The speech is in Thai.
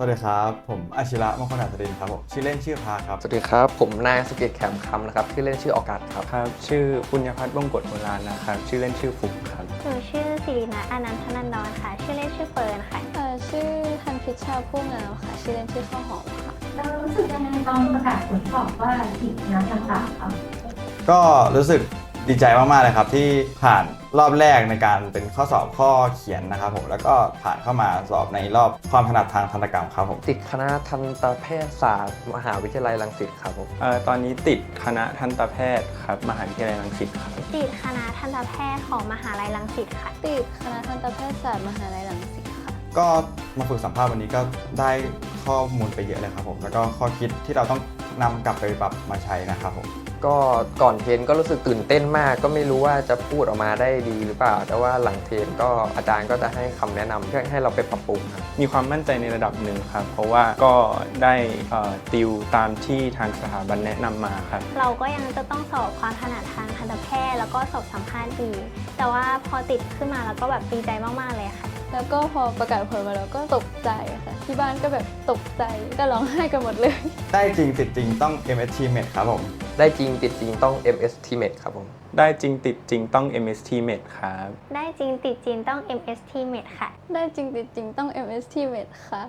สวัสดีครับ ผมอาชิระมงคลอัศรินทร์ครับผมชื่อเล่นชื่อพาครับ สวัสดีครับ ผมนายสุเกียรติแขมคำนะครับชื่อเล่นชื่อออกาศครับครับ ชื่อปุญญพัฒน์วงกฎโบราณนะครับ ชื่อเล่นชื่อฟุกครับหนูชื่อสิรินัทอนันทนันดรค่ะ ชื่อเล่นชื่อเฟิร์นค่ะเอ่อชื่อทันพิชชาผู้งามค่ะ ชื่อเล่นชื่อข้าวหอมค่ะเรารู้สึกยังไงตอนประกาศผลสอบว่าติดคณะต่างๆครับก็รู้สึก ดีใจมากๆเลยครับที่ผ่านรอบแรกในการเป็นข้อสอบข้อเขียนนะครับผมแล้วก็ผ่านเข้ามาสอบในรอบความถนัดทางทันตกรรมครับผมติดคณะทันตแพทยศาสตร์ มหาวิทยาลัยรังสิตครับผมเอ่อตอนนี้ติดคณะทันตแพทย์ครับมหาวิทยาลัยรังสิตครับติดคณะทันตแพทย์ของมหาลัยรังสิตค่ะ ติดคณะทันตแพทยศาสตร์มหาลัยรังสิตค่ะ ก็มาฝึกสัมภาษณ์วันนี้ก็ได้ ข้อมูลไปเยอะเลยครับผมแล้วก็ข้อคิดที่เราต้องนำกลับไปปรับมาใช้นะครับผม ก็ก่อนเทรนก็รู้สึกตื่นเต้นมาก ก็ไม่รู้ว่าจะพูดออกมาได้ดีหรือเปล่า แต่ว่าหลังเทรนก็อาจารย์ก็จะให้คำแนะนำเพื่อให้เราไปปรับปรุงครับ มีความมั่นใจในระดับหนึ่งครับ เพราะว่าก็ได้เอ่อติวตามที่ทางสถาบันแนะนำมาครับ เราก็ยังจะต้องสอบความถนัดทางทันตแพทย์แล้วก็สอบสัมภาษณ์อีก แต่ว่าพอติดขึ้นมาแล้วก็แบบดีใจมาก ๆ เลยค่ะ แล้วก็พอประกาศผลมาแล้วก็ตกใจค่ะ ที่บ้านก็แบบตกใจก็ร้องไห้กันหมดเลย ได้จริงติดจริงต้อง MST Med ครับผม ได้จริงติดจริงต้อง MST Med ครับผม ได้จริงติดจริงต้อง MST Med ครับ ได้จริงติดจริงต้อง MST Med ค่ะ ได้จริงติดจริงต้อง MST Med ค่ะ